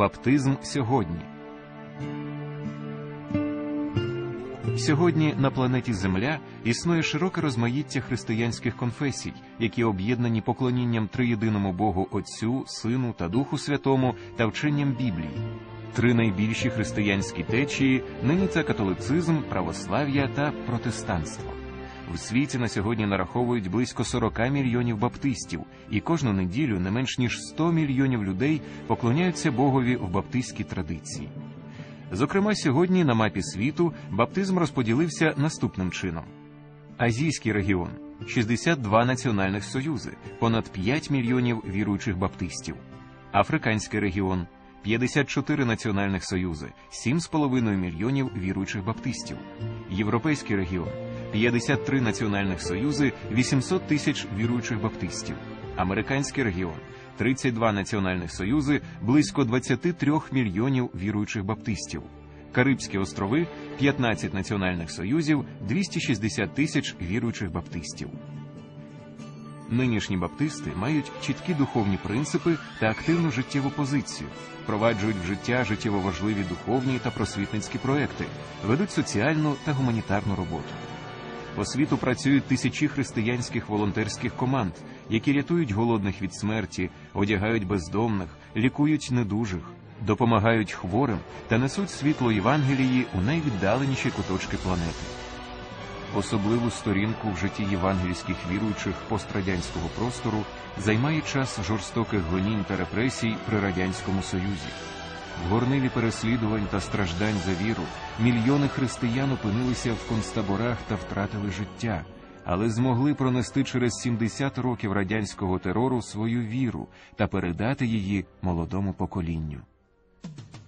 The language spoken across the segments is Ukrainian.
Баптизм сьогодні. Сьогодні на планеті Земля існує широке розмаїття християнських конфесій, які об'єднані поклонінням триєдиному Богу Отцю, Сину та Духу Святому та вченням Біблії. Три найбільші християнські течії нині це католицизм, православ'я та протестанство. В світі на сьогодні нараховують близько 40 мільйонів баптистів, і кожну неділю не менш ніж 100 мільйонів людей поклоняються Богові в баптистській традиції. Зокрема, сьогодні на мапі світу баптизм розподілився наступним чином: Азійський регіон 62 національних союзи, понад 5 мільйонів віруючих баптистів, Африканський регіон 54 національних союзи, 7,5 мільйонів віруючих баптистів, Європейський регіон 53 національних союзи, 800 тисяч віруючих баптистів, Американський регіон 32 національних союзи, близько 23 мільйонів віруючих баптистів. Карибські острови 15 національних союзів, 260 тисяч віруючих баптистів. Нинішні баптисти мають чіткі духовні принципи та активну життєву позицію, впроваджують в життя життєво важливі духовні та просвітницькі проекти, ведуть соціальну та гуманітарну роботу. По світу працюють тисячі християнських волонтерських команд, які рятують голодних від смерті, одягають бездомних, лікують недужих, допомагають хворим та несуть світло Євангелії у найвіддаленіші куточки планети. Особливу сторінку в житті євангельських віруючих пострадянського простору займає час жорстоких гонінь та репресій при радянському союзі. В горнилі переслідувань та страждань за віру мільйони християн опинилися в концтаборах та втратили життя, але змогли пронести через 70 років радянського терору свою віру та передати її молодому поколінню.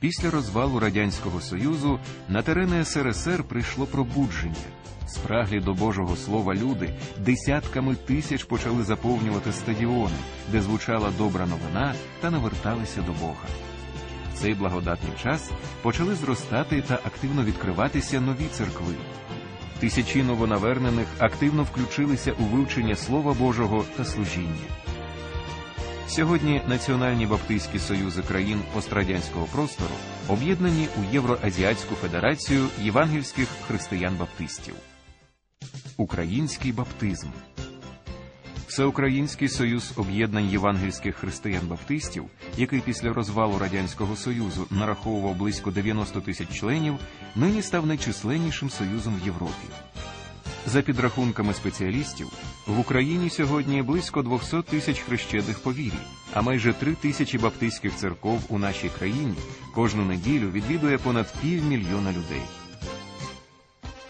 Після розвалу Радянського Союзу на терени СРСР прийшло пробудження. Спраглі до Божого Слова люди десятками тисяч почали заповнювати стадіони, де звучала добра новина та наверталися до Бога. В цей благодатний час почали зростати та активно відкриватися нові церкви. Тисячі новонавернених активно включилися у вивчення Слова Божого та служіння. Сьогодні національні баптистські союзи країн пострадянського простору об'єднані у Євроазіатську федерацію євангельських християн-баптистів. Український баптизм Всеукраїнський союз об'єднань євангельських християн-баптистів, який після розвалу Радянського Союзу нараховував близько 90 тисяч членів, нині став найчисленнішим союзом в Європі. За підрахунками спеціалістів, в Україні сьогодні близько 200 тисяч хрещених повірій, а майже 3 тисячі баптистських церков у нашій країні кожну неділю відвідує понад півмільйона людей.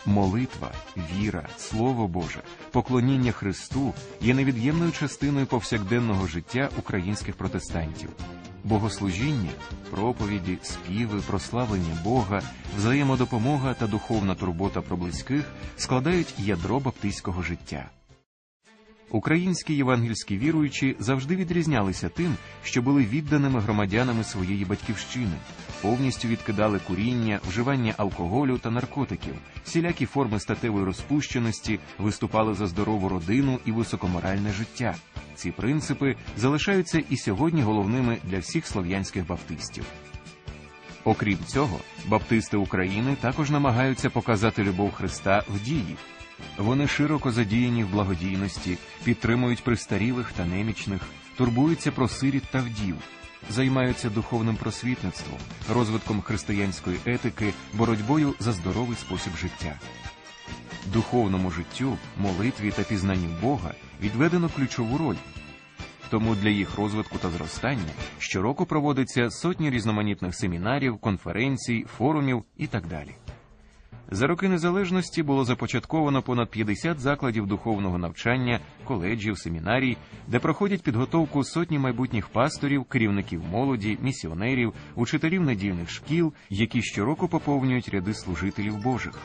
Молитва, віра, Слово Боже, поклоніння Христу є невід'ємною частиною повсякденного життя українських протестантів. Богослужіння, проповіді, співи, прославлення Бога, взаємодопомога та духовна турбота про близьких складають ядро баптистського життя. Українські євангельські віруючі завжди відрізнялися тим, що були відданими громадянами своєї батьківщини, повністю відкидали куріння, вживання алкоголю та наркотиків, всілякі форми статевої розпущеності, виступали за здорову родину і високоморальне життя. Ці принципи залишаються і сьогодні головними для всіх слов'янських баптистів. Окрім цього, баптисти України також намагаються показати любов Христа в дії. Вони широко задіяні в благодійності, підтримують пристарілих та немічних, турбуються про сиріт та вдів, займаються духовним просвітництвом, розвитком християнської етики, боротьбою за здоровий спосіб життя. Духовному життю, молитві та пізнанню Бога відведено ключову роль. Тому для їх розвитку та зростання щороку проводиться сотні різноманітних семінарів, конференцій, форумів і так далі. За роки незалежності було започатковано понад 50 закладів духовного навчання, коледжів, семінарій, де проходять підготовку сотні майбутніх пасторів, керівників молоді, місіонерів, учителів недільних шкіл, які щороку поповнюють ряди служителів Божих.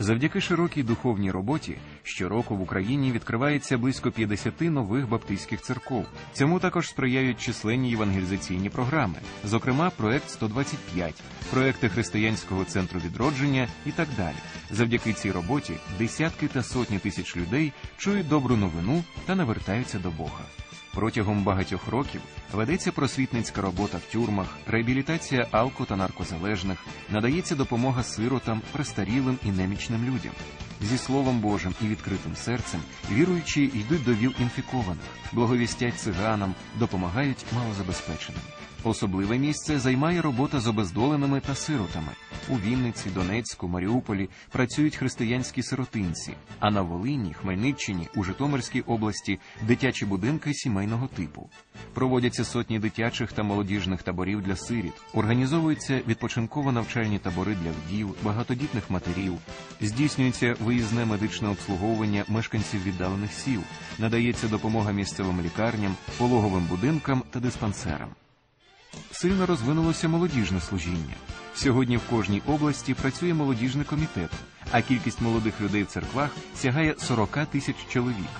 Завдяки широкій духовній роботі щороку в Україні відкривається близько 50 нових баптистських церков. Цьому також сприяють численні євангелізаційні програми, зокрема, проект 125, проекти християнського центру відродження і так далі. Завдяки цій роботі десятки та сотні тисяч людей чують добру новину та навертаються до Бога. Протягом багатьох років ведеться просвітницька робота в тюрмах, реабілітація алко та наркозалежних, надається допомога сиротам, престарілим і немічним людям. Зі Словом Божим і відкритим серцем віруючі йдуть до віл інфікованих, благовістять циганам, допомагають малозабезпеченим. Особливе місце займає робота з обездоленими та сиротами. У Вінниці, Донецьку, Маріуполі працюють християнські сиротинці, а на Волині, Хмельниччині, у Житомирській області дитячі будинки сімейного типу. Проводяться сотні дитячих та молодіжних таборів для сиріт, організовуються відпочинково-навчальні табори для вдів, багатодітних матерів, здійснюється виїзне медичне обслуговування мешканців віддалених сіл, надається допомога місцевим лікарням, пологовим будинкам та диспансерам. Сильно розвинулося молодіжне служіння. Сьогодні в кожній області працює молодіжний комітет, а кількість молодих людей в церквах сягає 40 тисяч чоловік.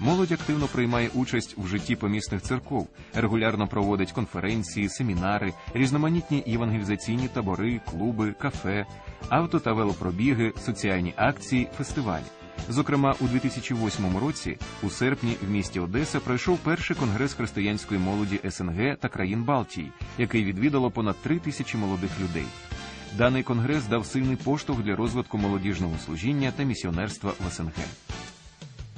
Молодь активно приймає участь у житті помісних церков, регулярно проводить конференції, семінари, різноманітні євангелізаційні табори, клуби, кафе, авто та велопробіги, соціальні акції, фестивалі. Зокрема, у 2008 році, у серпні, в місті Одеса пройшов перший конгрес християнської молоді СНГ та країн Балтії, який відвідало понад три тисячі молодих людей. Даний конгрес дав сильний поштовх для розвитку молодіжного служіння та місіонерства в СНГ.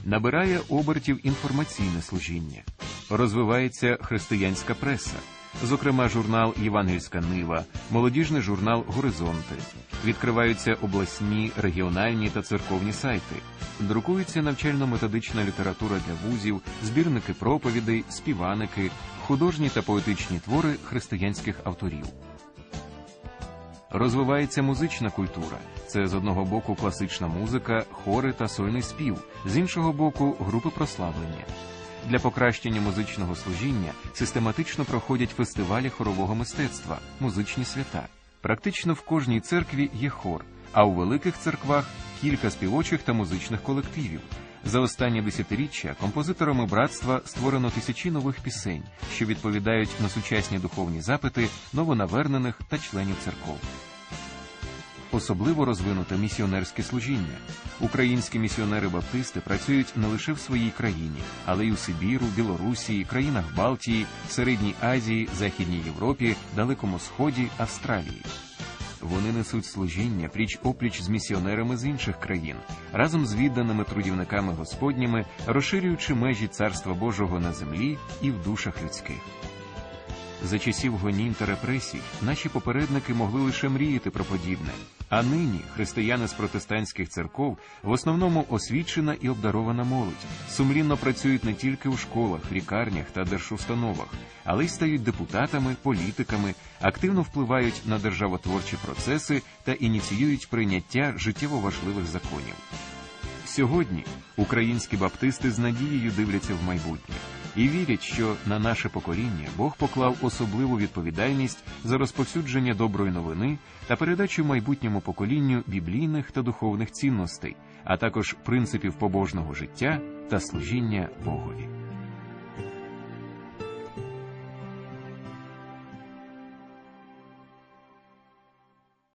Набирає обертів інформаційне служіння, розвивається християнська преса, зокрема журнал Євангельська Нива, молодіжний журнал Горизонти, відкриваються обласні, регіональні та церковні сайти, друкується навчально-методична література для вузів, збірники проповідей, співаники, художні та поетичні твори християнських авторів. Розвивається музична культура. Це з одного боку класична музика, хори та сольний спів, з іншого боку групи прославлення. Для покращення музичного служіння систематично проходять фестивалі хорового мистецтва, музичні свята. Практично в кожній церкві є хор, а у великих церквах кілька співочих та музичних колективів. За останні десятиріччя композиторами братства створено тисячі нових пісень, що відповідають на сучасні духовні запити новонавернених та членів церков. Особливо розвинуте місіонерське служіння. Українські місіонери-баптисти працюють не лише в своїй країні, але й у Сибіру, Білорусі, країнах Балтії, Середній Азії, Західній Європі, Далекому Сході, Австралії. Вони несуть служіння пліч опліч з місіонерами з інших країн, разом з відданими трудівниками Господніми, розширюючи межі Царства Божого на землі і в душах людських. За часів гонінь та репресій наші попередники могли лише мріяти про подібне. А нині християни з протестантських церков в основному освічена і обдарована молодь, сумлінно працюють не тільки у школах, лікарнях та держустановах, але й стають депутатами, політиками, активно впливають на державотворчі процеси та ініціюють прийняття життєво важливих законів. Сьогодні українські баптисти з надією дивляться в майбутнє і вірять, що на наше покоління Бог поклав особливу відповідальність за розповсюдження доброї новини та передачу майбутньому поколінню біблійних та духовних цінностей, а також принципів побожного життя та служіння Богові.